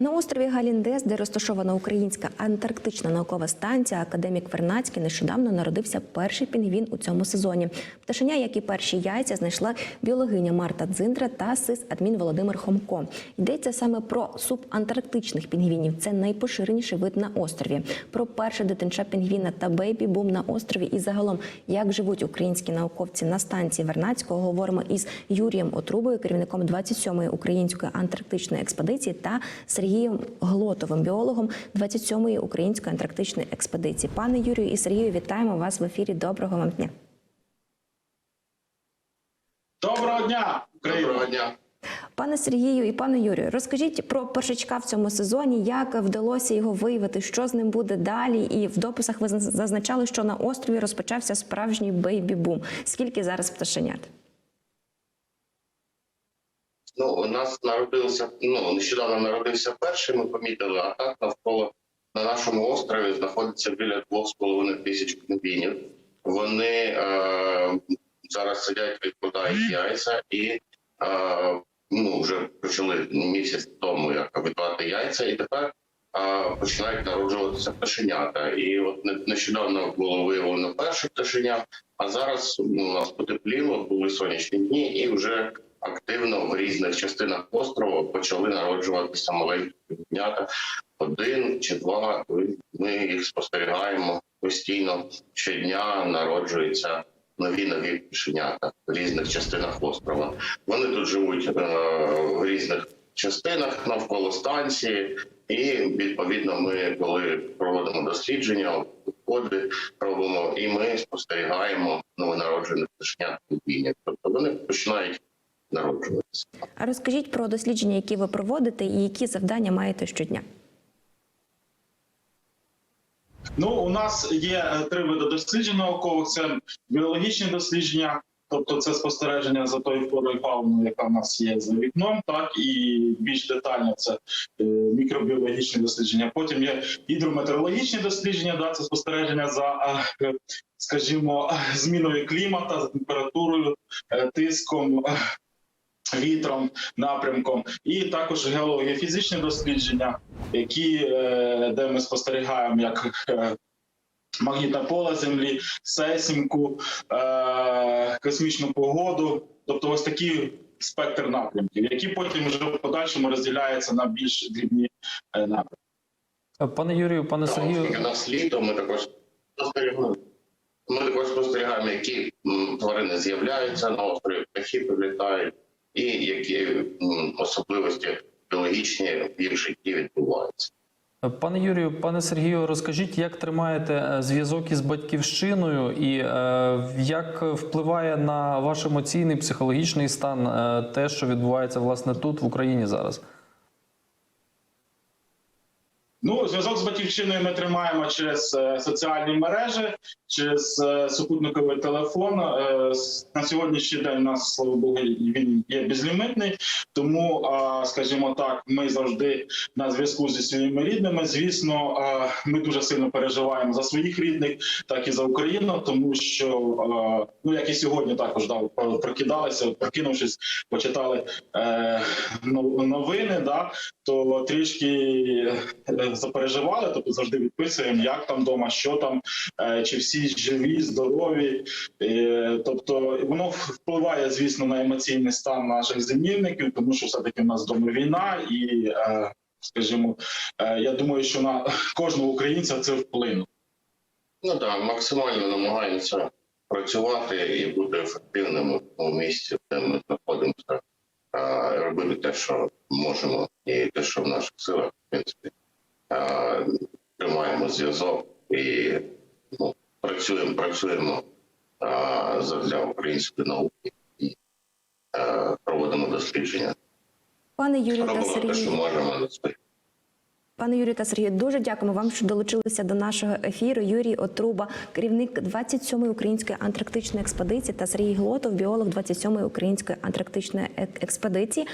На острові Галіндес, де розташована українська антарктична наукова станція, академік Вернацький нещодавно народився перший пінгвін у цьому сезоні. Пташеня, як і перші яйця, знайшла біологиня Марта Дзиндра та сис-адмін Володимир Хомко. Йдеться саме про субантарктичних пінгвінів. Це найпоширеніший вид на острові. Про перше дитинча пінгвіна та бейбі-бум на острові і загалом, як живуть українські науковці на станції Вернацького, говоримо із Юрієм Отрубою, керівником 27-ї української антарктичної експедиції, та Сергієм Глотовим, біологом 27-ї української антарктичної експедиції. Пане Юрію і Сергію, вітаємо вас в ефірі. Доброго вам дня. Доброго дня, Україна! Доброго дня. Пане Сергію і пане Юрію, розкажіть про першачка в цьому сезоні, як вдалося його виявити, що з ним буде далі. І в дописах ви зазначали, що на острові розпочався справжній бейбі-бум. Скільки зараз пташенят? Ну, у нас народився, ну, нещодавно народився перший, ми помітили, а так навколо на нашому острові знаходиться біля 2,5 тисяч пінгвінів. Вони е, зараз сидять, відкладають яйця і е, ну, вже почали місяць тому як відкладати яйця, і тепер е, починають народжуватися пташенята. І от не- нещодавно було виявлено перше пташеня, а зараз ну, у нас потепліло, були сонячні дні, і вже активно в різних частинах острова почали народжуватися маленькі півнята. Один чи два. Ми їх спостерігаємо постійно. Щодня народжуються нові нові пташенята в різних частинах острова. Вони тут живуть е, в різних частинах навколо станції, і відповідно ми, коли проводимо дослідження, входи робимо, і ми спостерігаємо новонароджених пташенят пінгвінів. Тобто вони починають народжуватися. А розкажіть про дослідження, які ви проводите, і які завдання маєте щодня. Ну, у нас є е, три види досліджень наукових: це біологічні дослідження, тобто це спостереження за тою флорою фауною, яка в нас є за вікном, так і більш детально це е, мікробіологічні дослідження. Потім є гідрометеорологічні дослідження, да, це спостереження за, е, скажімо, зміною клімата, за температурою, тиском. Вітром, напрямком, і також геологія-фізичні дослідження, які е, де ми спостерігаємо як е, магнітне поле Землі, сейсміку, е, космічну погоду, тобто ось такий спектр напрямків, які потім вже в подальшому розділяються на більш дрібні напрямки. Пане Юрію, пане Сергію, у нас літо, ми також спостерігаємо. Ми також спостерігаємо, які тварини з'являються на острові, птахи прилітають, і які особливості біологічні в їх житті відбуваються. пане Юрію, пане Сергію, розкажіть, як тримаєте е, зв'язок із батьківщиною, і е, як впливає на ваш емоційний психологічний стан е, те, що відбувається власне тут в Україні зараз? Ну, зв'язок з батьківщиною ми тримаємо через е, соціальні мережі, через е, супутниковий телефон. Е, на сьогоднішній день у нас, слава Богу, він є безлімитний. Тому, скажімо так, ми завжди на зв'язку зі своїми рідними. Звісно, ми дуже сильно переживаємо за своїх рідних, так і за Україну, тому що ну як і сьогодні, також да, прокидалися, прокинувшись, почитали новини. Да, то трішки запереживали, тобто завжди відписуємо, як там вдома, що там, е, чи всі живі, здорові. Е, Тобто воно впливає, звісно, на емоційний стан наших зимівників, тому що все-таки в нас вдома війна, і е, скажімо, я думаю, що на кожного українця це вплине. Ну так, максимально намагаємося працювати і бути ефективними у місці, де ми знаходимося, робити те, що можемо, і те, що в наших силах, в принципі, тримаємо зв'язок і ну, працюємо, працюємо а, для української науки і а, проводимо дослідження. Пане Юрію та Сергію. Пане Юрію та Сергію, дуже дякуємо вам, що долучилися до нашого ефіру. Юрій Отруба, керівник 27-ї української антарктичної експедиції, та Сергій Глотов, біолог 27-ї української антарктичної експедиції.